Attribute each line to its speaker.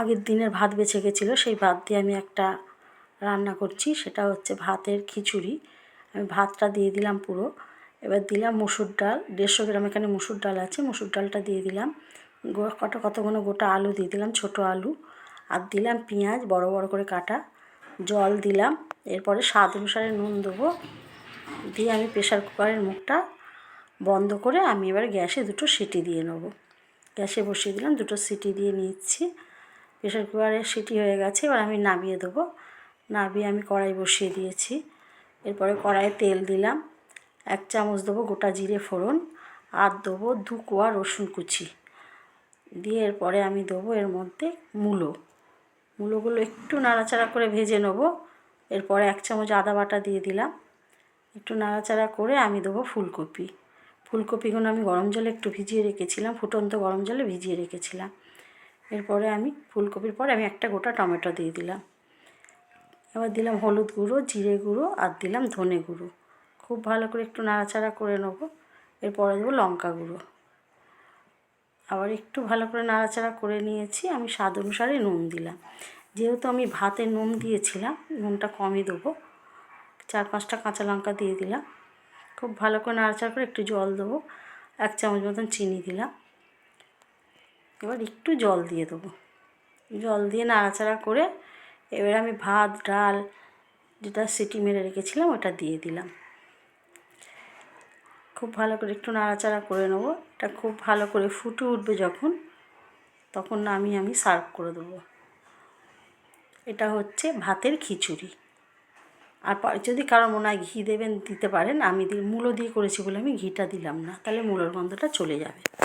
Speaker 1: আগের দিনের ভাত বেঁচে গেছিল, সেই ভাত দিয়ে আমি একটা রান্না করছি, সেটা হচ্ছে ভাতের খিচুড়ি। আমি ভাতটা দিয়ে দিলাম পুরো। এবার দিলাম মুসুর ডাল, দেড়শো গ্রাম এখানে মুসুর ডাল আছে, মুসুর ডালটা দিয়ে দিলাম। কত কতগুলো গোটা আলু দিয়ে দিলাম, ছোটো আলু। আর দিলাম পেঁয়াজ, বড় বড় করে কাটা। জল দিলাম, এরপরে স্বাদ অনুসারে নুন দেবো। দিয়ে আমি প্রেশার কুকারের মুখটা বন্ধ করে আমি এবার গ্যাসে দুটো সিটি দিয়ে নেব। গ্যাসে বসিয়ে দিলাম, দুটো সিটি দিয়ে নিচ্ছি। প্রেশার কুকারে সিটি হয়ে গেছে, এবার আমি নামিয়ে দেবো। নামিয়ে আমি কড়াই বসিয়ে দিয়েছি। এরপরে কড়াইয়ে তেল দিলাম। এক চামচ দেবো গোটা জিরে ফোড়ন, আর দেবো দু কোয়া রসুন কুচি। দিয়ে এরপরে আমি দেবো এর মধ্যে মূলো। মূলোগুলো একটু নাড়াচাড়া করে ভেজে নেব। এরপরে এক চামচ আদা বাটা দিয়ে দিলাম। একটু নাড়াচাড়া করে আমি দেবো ফুলকপি। ফুলকপিগুলো আমি গরম জলে একটু ভিজিয়ে রেখেছিলাম, ফুটন্ত গরম জলে ভিজিয়ে রেখেছিলাম। এরপরে আমি ফুলকপির পরে আমি একটা গোটা টমেটো দিয়ে দিলাম। এবার দিলাম হলুদ গুঁড়ো, জিরে গুঁড়ো আর দিলাম ধনে গুঁড়ো। খুব ভালো করে একটু নাড়াচাড়া করে নেব। এরপরে দেবো লঙ্কা গুঁড়ো। আবার একটু ভালো করে নাড়াচাড়া করে নিয়েছি। আমি স্বাদ অনুসারে নুন দিলাম। যেহেতু আমি ভাতে নুন দিয়েছিলাম, নুনটা কমই দেবো। চার পাঁচটা কাঁচা লঙ্কা দিয়ে দিলাম। খুব ভালো করে নাড়াচাড়া করে একটু জল দেবো। এক চামচ মতন চিনি দিলাম। এবার একটু জল দিয়ে দেবো। জল দিয়ে নাড়াচাড়া করে এবার আমি ভাত, ডাল যেটা সিটি মেরে রেখেছিলাম ওটা দিয়ে দিলাম। খুব ভালো করে একটু নাড়াচাড়া করে নেব। এটা খুব ভালো করে ফুটে উঠবে যখন, তখন আমি আমি সার্ভ করে দেবো। এটা হচ্ছে ভাতের খিচুড়ি। আর যদি কারও মনে হয় ঘি দেবেন, দিতে পারেন। আমি মূলো দিয়ে করেছি বলে আমি ঘিটা দিলাম না। তাহলে মূলোর গন্ধটা চলে যাবে।